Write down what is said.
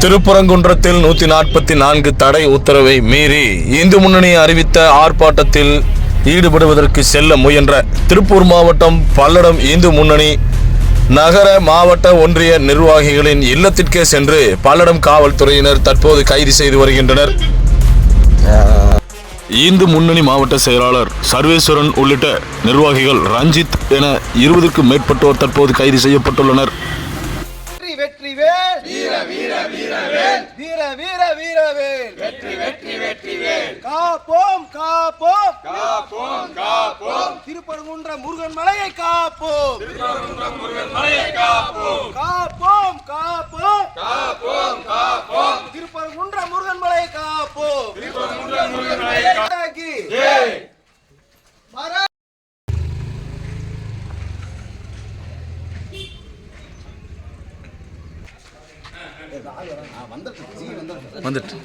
திருப்பரங்குன்றத்தில் நூத்தி நாற்பத்தி நான்கு தடை உத்தரவை மீறி இந்து முன்னணி அறிவித்த ஆர்ப்பாட்டத்தில் ஈடுபடுவதற்கு செல்ல முயன்ற திருப்பூர் மாவட்டம் பல்லடம் இந்து முன்னணி நகர மாவட்ட ஒன்றிய நிர்வாகிகளின் இல்லத்திற்கே சென்று பல்லடம் காவல்துறையினர் தற்போது கைது செய்து வருகின்றனர். இந்து முன்னணி மாவட்ட செயலாளர் சர்வேஸ்வரன் உள்ளிட்ட நிர்வாகிகள் ரஞ்சித் என இருபதுக்கும் மேற்பட்டோர் தற்போது கைது செய்யப்பட்டுள்ளனர். வெற்றி வேல் வீர வீர வீர வேல் வீர வீர வீர வேல் வெற்றி வெற்றி வெற்றி வேல் காப்போம் காப்போம். காப்போம் காப்போம். திருப்பரங்குன்ற முருகன் மலையை காப்போம். திருப்பரங்குன்ற முருகன் மலையை காப்போம். காப்போம் காப்போம். காப்போம் காப்போம். திருப்பரங்குன்ற முருகன் மலையை காப்போம். திருப்பரங்குன்ற முருகன் மலையை காக்கி வந்துட்டு.